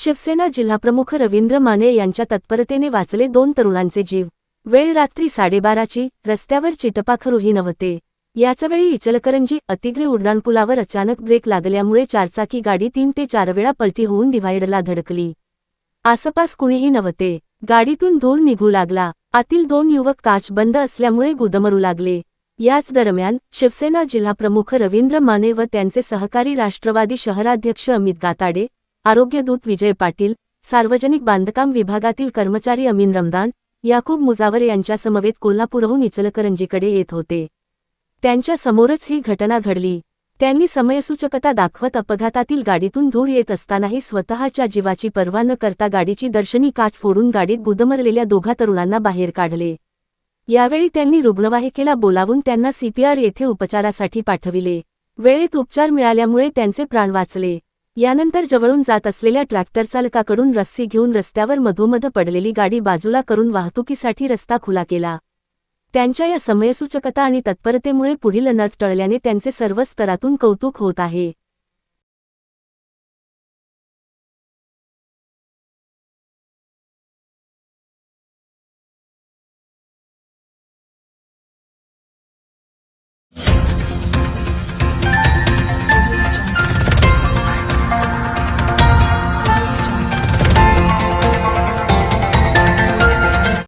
शिवसेना जिल्हाप्रमुख रवींद्र माने यांच्या तत्परतेने वाचले दोन तरुणांचे जीव. वेळ रात्री साडेबाराची रस्त्यावर चिटपाखरूही नव्हते याचवेळी इचलकरंजी अतिग्रे उड्डाणपुलावर अचानक ब्रेक लागल्यामुळे चारचाकी गाडी तीन ते चार वेळा पलटी होऊन डिव्हायडरला धडकली. आसपास कुणीही नव्हते. गाडीतून धूर निघू लागला. आतील दोन युवक काच बंद असल्यामुळे गुदमरू लागले. याच दरम्यान शिवसेना जिल्हाप्रमुख रवींद्र माने व त्यांचे सहकारी राष्ट्रवादी शहराध्यक्ष अमित गाताडे आरोग्यदूत विजय पाटील सार्वजनिक बांधकाम विभागातील कर्मचारी अमीन रमदान याकूब मुजावर यांच्यासमवेत कोल्हापूरहून इचलकरंजीकडे येत होते. त्यांच्या समोरच ही घटना घडली. त्यांनी समयसूचकता दाखवत अपघातातील गाडीतून धूर येत असतानाही स्वतःच्या जीवाची पर्वा न करता गाडीची दर्शनी काच फोडून गाडीत गुदमरलेल्या दोघा तरुणांना बाहेर काढले. यावेळी त्यांनी रुग्णवाहिकेला बोलावून त्यांना सीपीआर येथे उपचारासाठी पाठविले. वेळेत उपचार मिळाल्यामुळे त्यांचे प्राण वाचले. यानंतर जवळून जात असलेल्या ट्रॅक्टर चालकाकडून रस्सी घेऊन रस्त्यावर मधोमध पडलेली गाडी बाजूला करून वाहतुकीसाठी रस्ता खुला केला. त्यांच्या या समयसूचकता आणि तत्परतेमुळे पुढील अनर्थ टळल्याने त्यांचे सर्व स्तरातून कौतुक होत आहे.